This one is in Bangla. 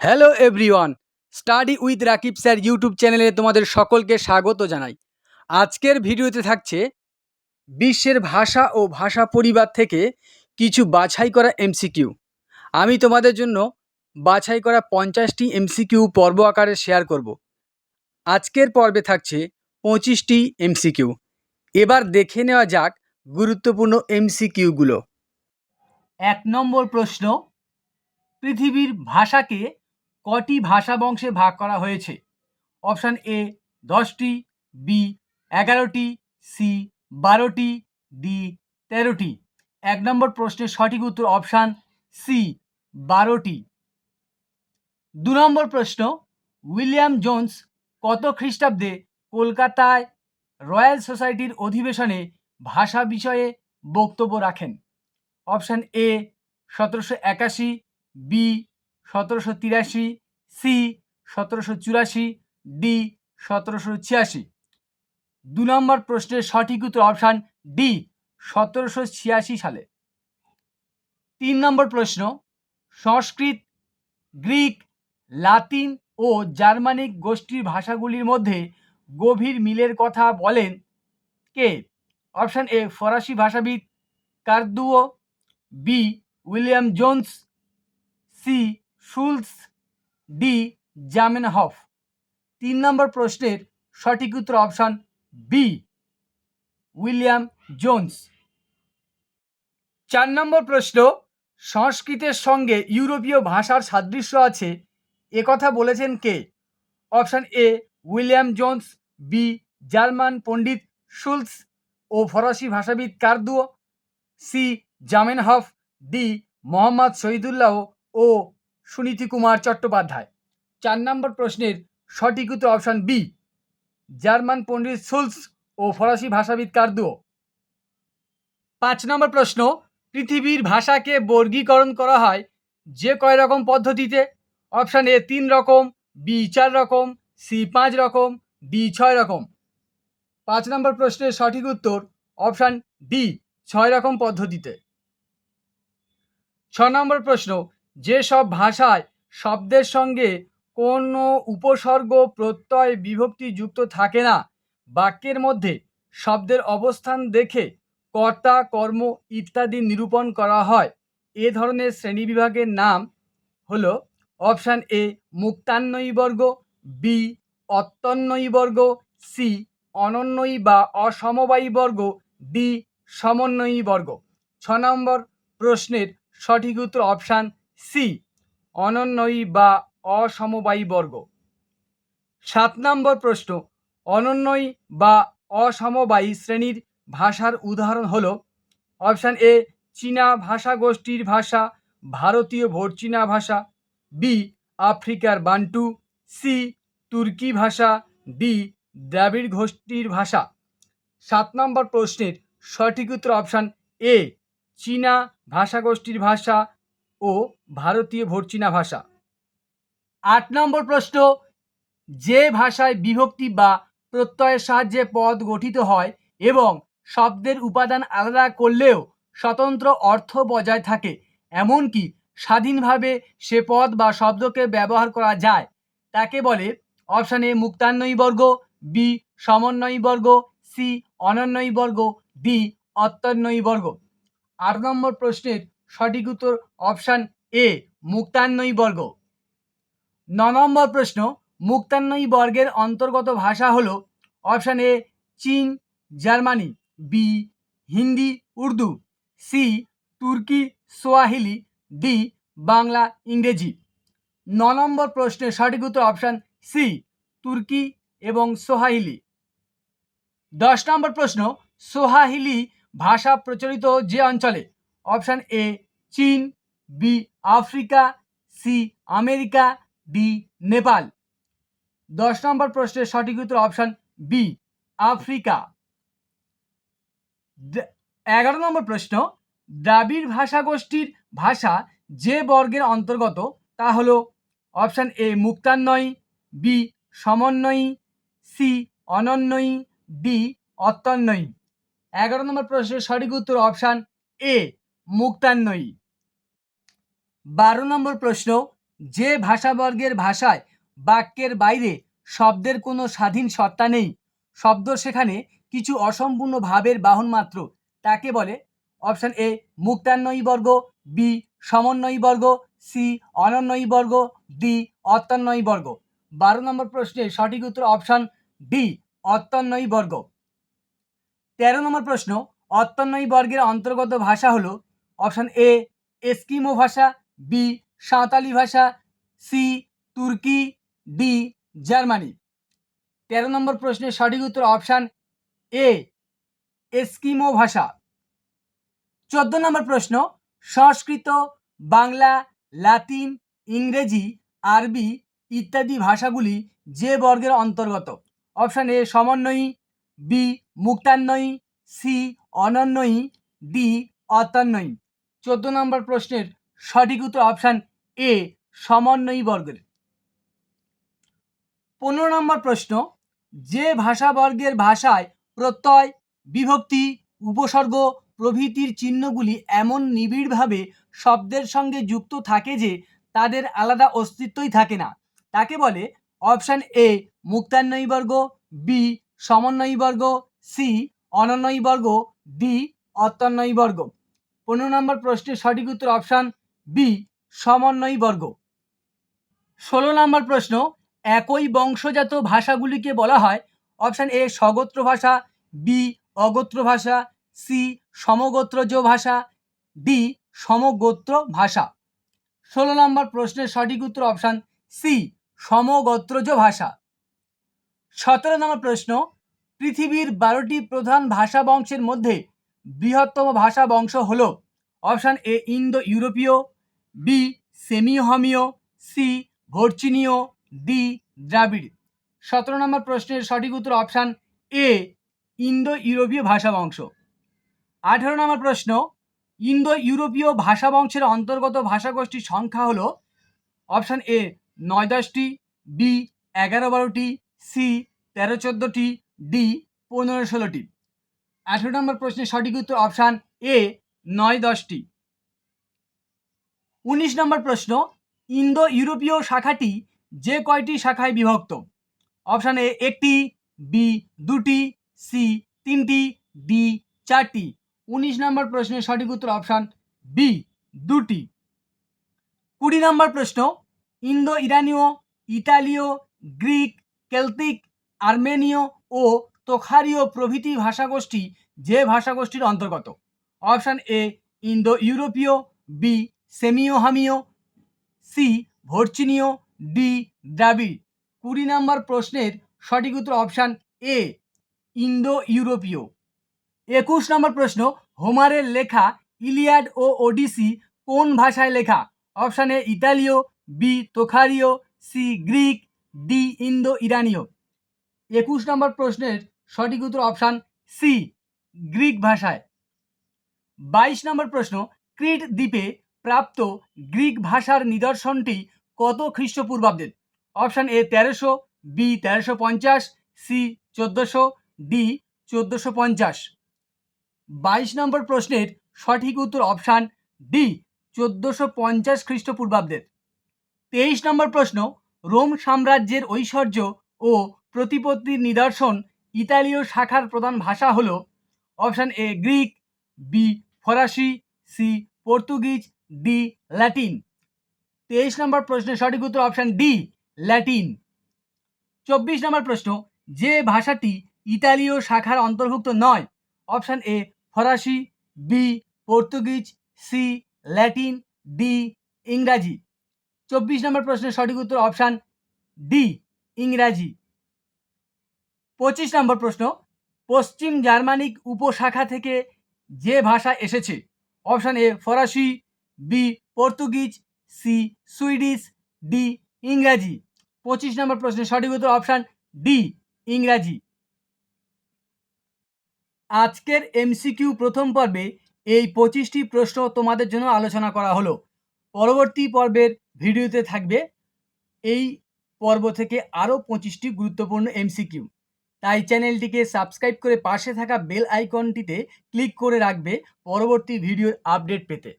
Hello everyone, study with Rakib sir YouTube চ্যানেলে তোমাদের সকলকে স্বাগত জানাই। আজকের ভিডিওতে থাকছে বিশ্বের ভাষা ও ভাষা পরিবার থেকে কিছু বাছাই করা এমসিকিউ। আমি তোমাদের জন্য বাছাই করা পঞ্চাশটি এমসিকিউ পর্ব আকারে শেয়ার করব। আজকের পর্বে থাকছে পঁচিশটি এমসিকিউ। এবার দেখে নেওয়া যাক গুরুত্বপূর্ণ এমসিকিউগুলো। এক নম্বর প্রশ্ন, পৃথিবীর ভাষাকে কটি ভাষা বংশে ভাগ করা হয়েছে? অপশান এ দশটি বি এগারোটি সি বারোটি ডি তেরোটি। এক নম্বর প্রশ্নের সঠিক উত্তর অপশান সি বারোটি। দু নম্বর প্রশ্ন, উইলিয়াম জোন্স কত খ্রিস্টাব্দে কলকাতায় রয়্যাল সোসাইটির অধিবেশনে ভাষা বিষয়ে বক্তব্য রাখেন? অপশান এ সতেরোশো একাশি বি সতেরোশো তিরাশি সি সতেরোশো চুরাশি ডি সতেরোশো ছিয়াশি। দু নম্বর প্রশ্নের সঠিক উত্তর অপশান ডি সতেরোশো ছিয়াশি সালে। তিন নম্বর প্রশ্ন, সংস্কৃত, গ্রিক, লাতিন ও জার্মানিক গোষ্ঠীর ভাষাগুলির মধ্যে গভীর মিলের কথা বলেন কে? অপশান এ, ফরাসি ভাষাবিদ Coeurdoux B, William Jones, C Schulze D Zamenhof. তিন নম্বর প্রশ্নের সঠিক উত্তর অপশান বি উইলিয়াম জোন্স। চার নম্বর প্রশ্ন, সংস্কৃতের সঙ্গে ইউরোপীয় ভাষার সাদৃশ্য আছে একথা বলেছেন কে? Option A William Jones B German পণ্ডিত শুলস ও ফরাসি ভাষাবিদ Coeurdoux C Zamenhof D Mohammad Shahidullah ও সুনীতি কুমার চট্টোপাধ্যায়। চার নম্বর প্রশ্নের সঠিক উত্তর অপশান বি, জার্মান পণ্ডিত সুলস ও ফরাসি ভাষাবিদ কার্দুও পাঁচ নম্বর প্রশ্ন, পৃথিবীর ভাষাকে বর্গীকরণ করা হয় যে কয় রকম পদ্ধতিতে? অপশান এ তিন রকম, বি চার রকম, সি পাঁচ রকম, ডি ছয় রকম। পাঁচ নম্বর প্রশ্নের সঠিক উত্তর অপশান ডি, ছয় রকম পদ্ধতিতে। ছ নম্বর প্রশ্ন যেসব ভাষায় শব্দের সঙ্গে কোনো উপসর্গ, প্রত্যয়, বিভক্তি যুক্ত থাকে না, বাক্যের মধ্যে শব্দের অবস্থান দেখে কর্তা, কর্ম ইত্যাদি নিরূপণ করা হয়। এ ধরনের শ্রেণীবিভাগের নাম হল অপশান এ মুক্তান্নয়ী বর্গ, বি অত্যন্নয়ী বর্গ, সি অনন্যয়ী বা অসমবায়ী বর্গ, ডি সমন্বয়ী বর্গ। ছ নম্বর প্রশ্নের সঠিক উত্তর অপশান সি অনন্যয়ী বা অসমবায়ী বর্গ। সাত নম্বর প্রশ্ন অনন্যয়ী বা অসমবায়ী শ্রেণির ভাষার উদাহরণ হল, অপশান এ, চীনা ভাষা গোষ্ঠীর ভাষা, ভারতীয় ভোটচীনা ভাষা, বি, আফ্রিকার বান্টু, সি, তুর্কি ভাষা, ডি, দ্রাবিড় গোষ্ঠীর ভাষা। সাত নম্বর প্রশ্নের সঠিক উত্তর অপশান এ, চীনা ভাষাগোষ্ঠীর ভাষা ও ভারতীয় ভর্চিনা ভাষা। আট নম্বর প্রশ্ন, যে ভাষায় বিভক্তি বা প্রত্যয়ের সাহায্যে পদ গঠিত হয় এবং শব্দের উপাদান আলাদা করলেও স্বতন্ত্র অর্থ বজায় থাকে, এমনকি স্বাধীনভাবে সে পদ বা শব্দকে ব্যবহার করা যায়, তাকে বলে অপশান এ মুক্তান্বয়ী বর্গ, বি সমন্বয়ী বর্গ, সি অনন্যয়ী বর্গ, ডি অত্যন্বয়ী বর্গ। আট নম্বর প্রশ্নের সঠিক উত্তর অপশান এ মুক্তান্বয়ী বর্গ। ন নম্বর প্রশ্ন, মুক্তান্নয়ী বর্গের অন্তর্গত ভাষা হল অপশান এ, চীন, Germany, B, Hindi, Urdu, C, তুর্কি, সোয়াহিলি, ডি, বাংলা, ইংরেজি। ন নম্বর প্রশ্নের সঠিক উত্তর অপশান সি, তুর্কি এবং সোহাহিলি দশ নম্বর প্রশ্ন সোহাহিলি ভাষা প্রচলিত যে অঞ্চলে? অপশান এ, চীন, B, Africa, C, America, D, Nepal. দশ নম্বর প্রশ্নের সঠিক উত্তর অপশান বি, আফ্রিকা। এগারো নম্বর প্রশ্ন, দ্রাবিড় ভাষাগোষ্ঠীর ভাষা যে বর্গের অন্তর্গত, তা হলো অপশান এ মুক্তান্বয়ী বি, সমন্বয়ী, সি, অনন্যয়ী, ডি অত্যন্বয়ী এগারো নম্বর প্রশ্নের সঠিক উত্তর অপশান এ মুক্তান্বয়ী বারো নম্বর প্রশ্ন, যে ভাষাবর্গের ভাষায় বাক্যের বাইরে শব্দের কোনো স্বাধীন সত্তা নেই, শব্দ সেখানে কিছু অসম্পূর্ণ ভাবের বাহন মাত্র, তাকে বলে অপশান এ মুক্তান্বয়ী বর্গ, বি, সমন্বয়ী বর্গ, সি অনন্বয়ী বর্গ, ডি অত্যান্বয়ী বর্গ। বারো নম্বর প্রশ্নের সঠিক উত্তর অপশান ডি অত্যান্বয়ী বর্গ। তেরো নম্বর প্রশ্ন অত্যান্বয়ী বর্গের অন্তর্গত ভাষা হলো অপশান এ এস্কিমো ভাষা বি সাঁওতালি ভাষা সি তুর্কি ডি জার্মানি। তেরো নম্বর প্রশ্নের সঠিক উত্তর অপশান এ এস্কিমো ভাষা। চোদ্দ নম্বর প্রশ্ন, সংস্কৃত, বাংলা, লাতিন, ইংরেজি, আরবি ইত্যাদি ভাষাগুলি যে বর্গের অন্তর্গত। অপশান এ সমন্বয়ী বি মুক্তান্বয়ী সি অনন্বয়ী ডি অত্যান্বয়ী চোদ্দ নম্বর প্রশ্নের সঠিক উত্তর অপশান এ সমন্বয়ী বর্গের। পনেরো নম্বর প্রশ্ন, যে ভাষা বর্গের ভাষায় প্রত্যয়, বিভক্তি, উপসর্গ, প্রভৃতির চিহ্নগুলি এমন নিবিড়ভাবে শব্দের সঙ্গে যুক্ত থাকে যে তাদের আলাদা অস্তিত্বই থাকে না। তাকে বলে অপশান এ মুক্তান্বয়ী বর্গ বি সমন্বয়ী বর্গ সি অনন্বয়ী বর্গ ডি অত্যান্বয়ী বর্গ। পনেরো নম্বর প্রশ্নের সঠিক উত্তর অপশান বি, সমন্বয়ী বর্গ। ষোলো নম্বর প্রশ্ন, একই বংশজাত ভাষাগুলিকে বলা হয়? অপশান এ, স্বগোত্র ভাষা, বি, অগোত্র ভাষা, সি, সমগোত্রজ ভাষা, ডি, সমগোত্র ভাষা। ষোলো নম্বর প্রশ্নের সঠিক উত্তর অপশান সি, সমগোত্রজ ভাষা। সতেরো নম্বর প্রশ্ন, পৃথিবীর বারোটি প্রধান ভাষা বংশের মধ্যে বৃহত্তম ভাষা বংশ হল অপশান এ ইন্দো ইউরোপীয় বি সেমিহমীয় সি ভর্চিনীয় ডি দ্রাবিড়। সতেরো নম্বর প্রশ্নের সঠিক উত্তর অপশান এ ইন্দো ইউরোপীয় ভাষা বংশ। আঠেরো নম্বর প্রশ্ন ইন্দো ইউরোপীয় ভাষা বংশের অন্তর্গত ভাষাগোষ্ঠীর সংখ্যা হলো অপশান এ নয় দশটি বি এগারো বারোটি সি তেরো চোদ্দোটি ডি পনেরো ষোলোটি আঠেরো নম্বর প্রশ্নের সঠিক উত্তর অপশান এ, নয় দশটি। উনিশ নম্বর প্রশ্ন ইন্দো ইউরোপীয় শাখাটি যে কয়টি শাখায় বিভক্ত? অপশান এ, একটি, বি, দুটি, সি, তিনটি, ডি, চারটি। উনিশ নম্বর প্রশ্নের সঠিক উত্তর অপশান বি, দুটি। কুড়ি নম্বর প্রশ্ন ইন্দো ইরানীয় ইতালীয়, গ্রিক, কেলতিক, আর্মেনীয় ও তোখারীয় প্রভৃতি ভাষাগোষ্ঠী যে ভাষাগোষ্ঠীর অন্তর্গত। অপশান এ ইন্দো ইউরোপীয় বি, সেমিওহামীয়, সি ভর্চিনীয় ডি, দ্রাবিড়। কুড়ি নম্বর প্রশ্নের সঠিক উত্তর অপশান এ ইন্দো ইউরোপীয় একুশ নম্বর প্রশ্ন, হোমারের লেখা ইলিয়াড ও ওডিসি কোন ভাষায় লেখা? অপশান এ, ইতালীয়, বি তোখারীয় সি, গ্রিক, ডি ইন্দো ইরানীয় একুশ নম্বর প্রশ্নের সঠিক উত্তর অপশান সি, গ্রিক ভাষায়। বাইশ নম্বর প্রশ্ন, ক্রিট দ্বীপে প্রাপ্ত গ্রিক ভাষার নিদর্শনটি কত খ্রিস্টপূর্বাব্দের? অপশান এ, তেরোশো, বি, তেরোশো পঞ্চাশ, সি, চোদ্দোশো, ডি, চোদ্দোশো পঞ্চাশ। বাইশ নম্বর প্রশ্নের সঠিক উত্তর অপশান ডি, চোদ্দোশো পঞ্চাশ খ্রিস্টপূর্বাব্দের। তেইশ নম্বর প্রশ্ন, রোম সাম্রাজ্যের ঐশ্বর্য ও প্রতিপত্তির নিদর্শন ইতালীয় শাখার প্রধান ভাষা হল অপশান এ গ্রিক, বি ফরাসি, সি পর্তুগিজ, ডি ল্যাটিন। তেইশ নম্বর প্রশ্নের সঠিক উত্তর অপশান ডি, ল্যাটিন। চব্বিশ নম্বর প্রশ্ন, যে ভাষাটি ইতালীয় শাখার অন্তর্ভুক্ত নয়, অপশান এ ফরাসি, B Portuguese, C Latin, D ইংরাজি। চব্বিশ নম্বর প্রশ্নের সঠিক উত্তর অপশান ডি, ইংরাজি। পঁচিশ নম্বর প্রশ্ন, পশ্চিম জার্মানিক উপশাখা থেকে যে ভাষা এসেছে? অপশান এ, ফরাসি, B, Portuguese, C, Swedish, D, ইংরাজি। পঁচিশ নম্বর প্রশ্নের সঠিক উত্তর অপশান ডি, ইংরাজি। আজকের এমসিকিউ প্রথম পর্বে এই পঁচিশটি প্রশ্ন তোমাদের জন্য আলোচনা করা হলো। পরবর্তী পর্বের ভিডিওতে থাকবে এই পর্ব থেকে আরও পঁচিশটি গুরুত্বপূর্ণ এমসিকিউ। তাই চ্যানেলটিকে সাবস্ক্রাইব করে পাশে থাকা বেল আইকনটিতে ক্লিক করে রাখবে পরবর্তী ভিডিওর আপডেট পেতে।